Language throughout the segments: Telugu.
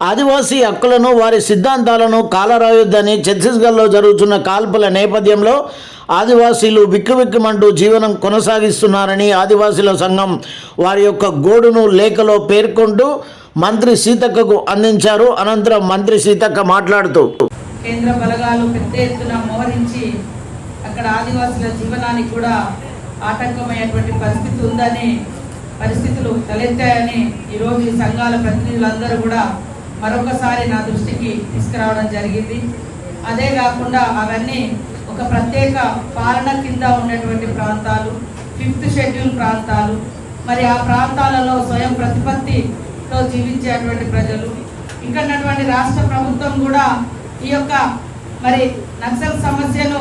ఆదివాసీ హక్కులను వారి సిద్ధాంతాలను కాలరాయొద్దని ఛత్తీస్గఢ్లో జరుగుతున్న కాల్పుల నేపథ్యంలో ఆదివాసీలు విక్కువిక్కుమంటూ జీవనం కొనసాగిస్తున్నారని ఆదివాసీల సంఘం వారి యొక్క గోడును లేఖలో పేర్కొంటూ మంత్రి సీతక్కకు అందించారు. అనంతరం మంత్రి సీతక్క మాట్లాడుతూ కేంద్ర బలగాలు పెద్ద ఎత్తున మోహరించి అక్కడ ఆదివాసుల జీవనానికి కూడా ఆటంకమైనటువంటి పరిస్థితి ఉందని పరిస్థితులు తలెత్తాయని ఈరోజు ఈ సంఘాల ప్రతినిధులందరూ కూడా మరొకసారి నా దృష్టికి తీసుకురావడం జరిగింది. అదే కాకుండా అవన్నీ ఒక ప్రత్యేక పాలన కింద ఉన్నటువంటి ప్రాంతాలు ఫిఫ్త్ షెడ్యూల్ ప్రాంతాలు మరి ఆ ప్రాంతాలలో స్వయం ప్రతిపత్తితో జీవించేటువంటి ప్రజలు ఇక్కడ ఉన్నటువంటి రాష్ట్ర ప్రభుత్వం కూడా ఈ యొక్క మరి నక్సల్ సమస్యను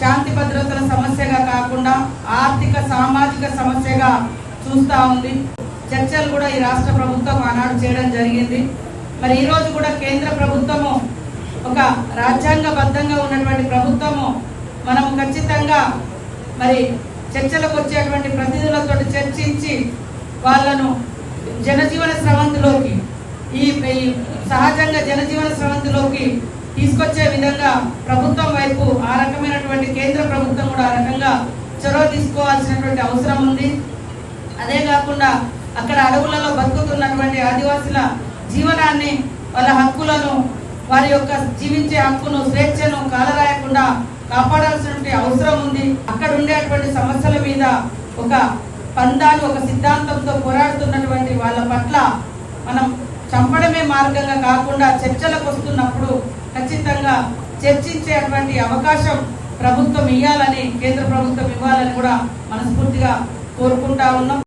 శాంతి భద్రతల సమస్యగా కాకుండా ఆర్థిక సామాజిక సమస్యగా చూస్తూ ఉంది. చర్చలు కూడా ఈ రాష్ట్ర ప్రభుత్వం ఆనాడు చేయడం జరిగింది. మరి ఈరోజు కూడా కేంద్ర ప్రభుత్వము ఒక రాజ్యాంగబద్ధంగా ఉన్నటువంటి ప్రభుత్వము మనం ఖచ్చితంగా మరి చర్చలకు వచ్చేటువంటి ప్రతినిధులతో చర్చించి వాళ్ళను జనజీవన స్రవంతిలోకి ఈ ఈ సహజంగా జనజీవన స్రవంతిలోకి తీసుకొచ్చే విధంగా ప్రభుత్వం వైపు ఆ రకమైనటువంటి కేంద్ర ప్రభుత్వం కూడా ఆ రకంగా చొరవ తీసుకోవాల్సినటువంటి అవసరం ఉంది. అదే కాకుండా అక్కడ అడవులలో బతుకుతున్నటువంటి ఆదివాసుల జీవనాన్ని వాళ్ళ హక్కులను వారి యొక్క జీవించే హక్కును స్వేచ్ఛను కాలరాయకుండా కాపాడాల్సినటువంటి అవసరం ఉంది. అక్కడ ఉండేటువంటి సమస్యల మీద ఒక పందాలు ఒక సిద్ధాంతంతో పోరాడుతున్నటువంటి వాళ్ళ పట్ల మనం చంపడమే మార్గంగా కాకుండా చర్చలకు వస్తున్నప్పుడు ఖచ్చితంగా చర్చించేటువంటి అవకాశం ప్రభుత్వం ఇవ్వాలని కేంద్ర ప్రభుత్వం ఇవ్వాలని కూడా మనస్ఫూర్తిగా కోరుకుంటా ఉన్నాం.